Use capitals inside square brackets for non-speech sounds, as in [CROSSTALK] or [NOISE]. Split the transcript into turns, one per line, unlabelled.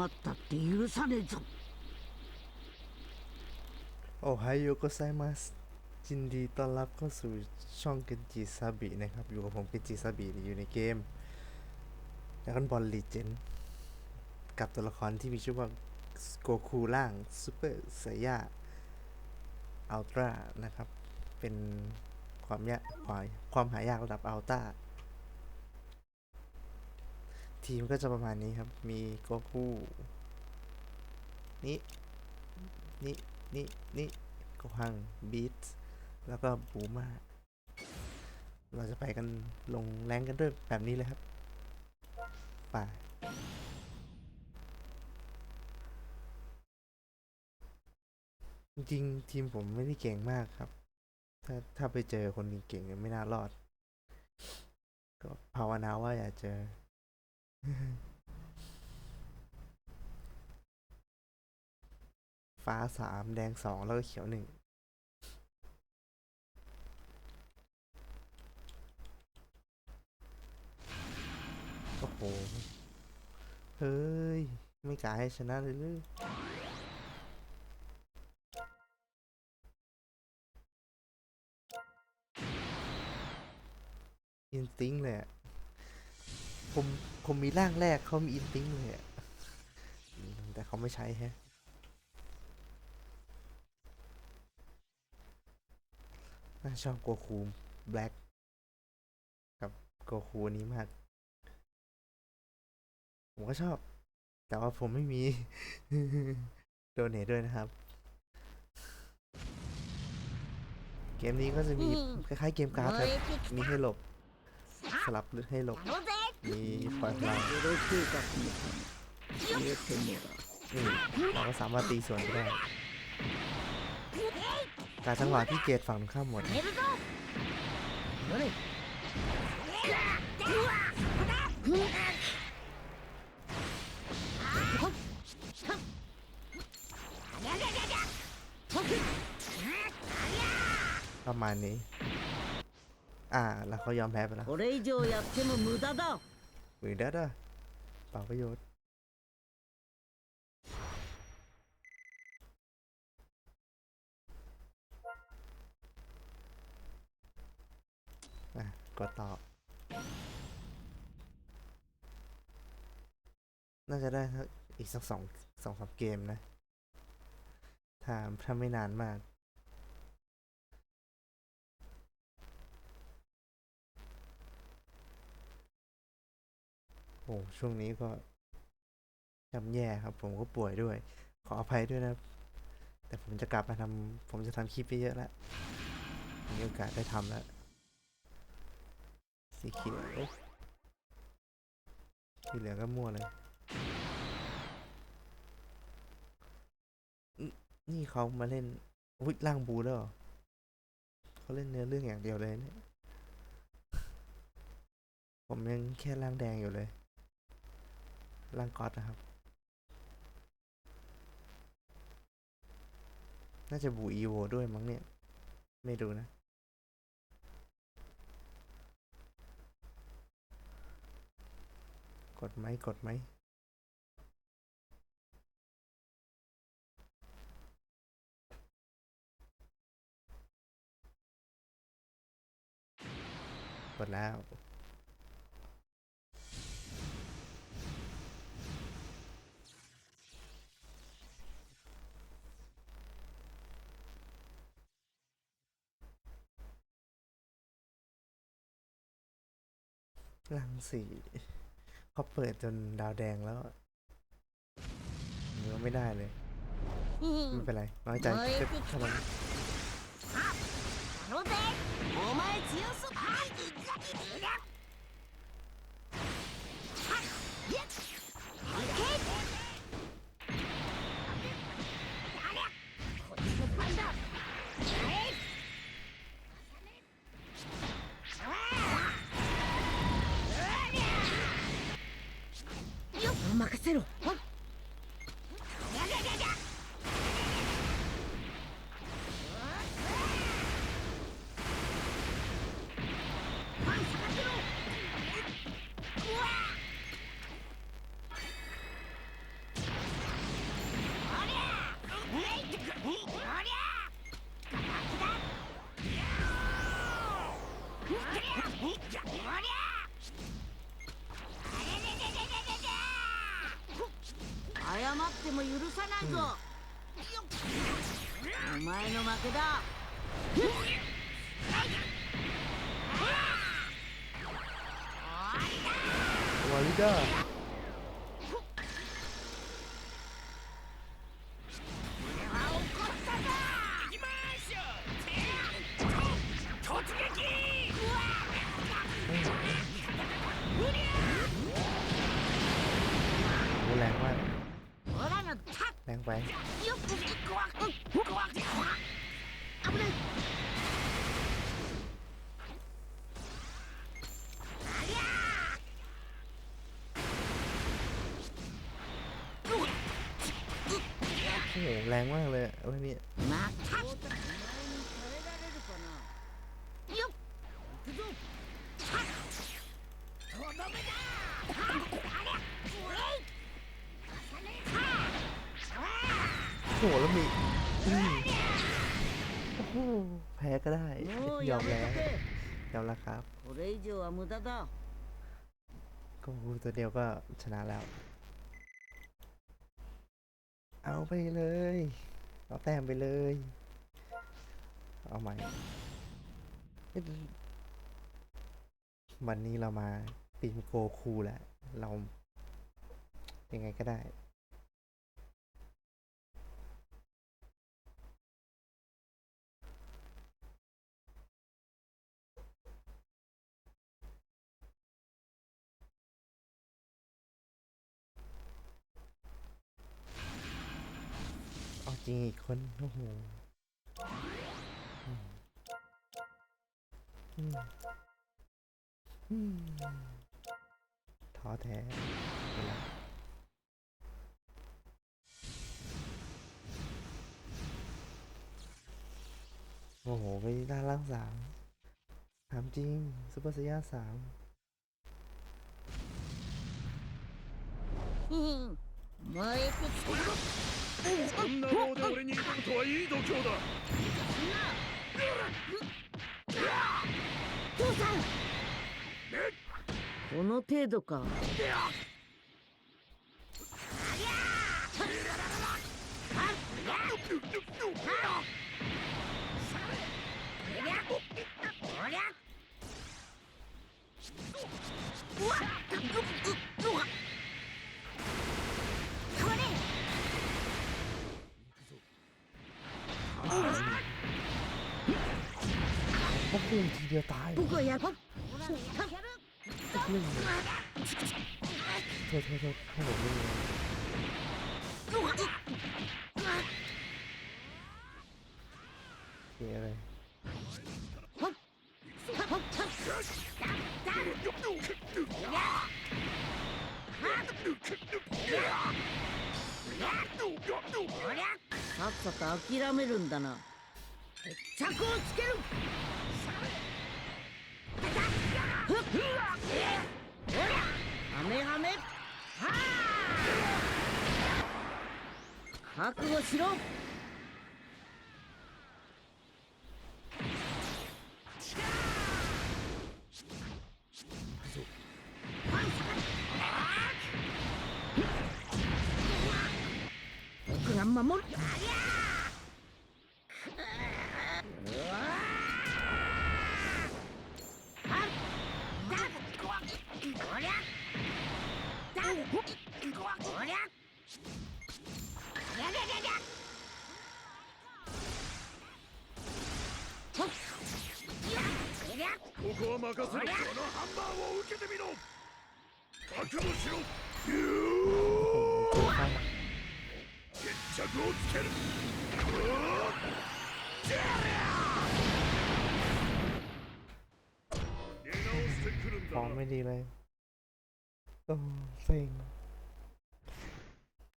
謝ったって許さねえぞ
โอไฮโยโกไซมัสยินดีต้อนรับเข้าสู่ช่องเกนจิซาบินะครับ อยู่กับผมเกนจิซาบิอยู่ในเกมดากอนบอลลีเจนกับตัวละครที่มีชื่อว่าโกคูล่างซูเปอร์ไซยาอัลตร้านะครับ เป็นความยากความความหายากระดับอัลต้า ทีมก็จะประมาณนี้ครับ มีโกคูนี่นี่นี่นี่โกฮังบีทแล้วก็บูมาเราจะไปกันลงแรงกันด้วยแบบนี้เลยครับไป่าจริงทีมผมไม่ได้เก่งมากครับ ถ้าถ้าไปเจอคนเก่งๆเนี่ยไม่น่ารอด ก็ภาวนาว่าอย่าเจอ ฟ้าสามแดงสองแล้วก็เขียวหนึ่งโอ้โห เฮ้ย ไม่กล้าให้ชนะเลยเลยอินสติ้งเลยอะ ผมผมมีร่างแรกเขามีอินสติ้งเลยอะอืมแต่เขาไม่ใช้แฮะน่าชอบโกคูแบล็กกับโกคูอันนี้มาก ผมก็ชอบ แต่ว่าผมไม่มีโดเนทด้วยนะครับ เกมนี้ก็จะมีคล้ายๆเกมการ์ดครับ มีให้หลบ สลับหรือให้หลบ
มีพลั
งรู้ชื่อกับเลื
อกเทนเนอร์
นี่เราก็สามารถตีส่วนได้แต่จังหวะที่เกตฝั่งข้ามหมด
เฮ้ย
ประมาณนี้ อ่า แล้วเขายอมแพ้ไปแล้ว
ห
รือแดดอะเปล่าประโยชน์นะกดตอบ น่าจะได้อีกสักสองสองสามเกมนะถามถ้าไม่นานมาก โอ้ช่วงนี้ก็ย่ำแย่ครับ ผมก็ป่วยด้วย ขออภัยด้วยนะครับ แต่ผมจะกลับมาทำผมจะทำคลิปไปเยอะแล้วมีโอกาสได้ทำแล้วสีเขียวสีเหลืองก็มั่วเลยนี่เขามาเล่นวิล่างบูแล้วเหรอเขาเล่นเนื้อเรื่องอย่างเดียวเลยเนี่ย ผมยังแค่ร่างแดงอยู่เลย ร่างก๊อตนะครับ น่าจะบูอีโวด้วยมั้งเนี่ย ไม่ดูนะ กดไหมกดไหมกดแล้ว รังสีเขาเปิดจนดาวแดงแล้วอะเนื้อไม่ได้เลย ไม่เป็นไร น้อยใจก็เท่านั้น
やろうぜお前強そう さなんぞ、うん、お前の負けだ、
終わりだ。 แรงไปโอ้โหแรงมากเลยเอ้ยนี่ หแล้วมีอืมโอ้โหแพ้ก็ได้
もう
ย
や
อม
め
แล้ว
とけ
ยอมแล้วครับ
これ以上は無駄だ
ก็กูตัวเดียวก็ชนะแล้ว เอาไปเลย เอาแต้มไปเลย เอาใหม่เอ๊ะวันนี้เรามาทีมโกคูแล้ว เรา ยังไงก็ได้ ริงอีกคน โอ้โหอืมอืมอืมท้อแท้เวลาโอ้โหไปด้านล่างสามถามจริงซุปเปอร์สยาสาม
うん燃えてつけろ
そんなローで俺に挑むとはいい度胸だ。
父さん。この程度か [LAUGHS]
โอ้โหทีเดียวตาย
僕はやっ
เรื่องโทษโทษโทษให้ผมเล่นเลยเสียเลย
さっさと諦めるんだな決着をつける はめはめは覚悟しろ僕が守る
ここは任せろこのハンマーを受けてみろ覚悟しろ
โอ้โหฟัง
決着をつける出直してくるん
ฟอร์ม
だな
ไม่ดีเลย โอ้เซ็ง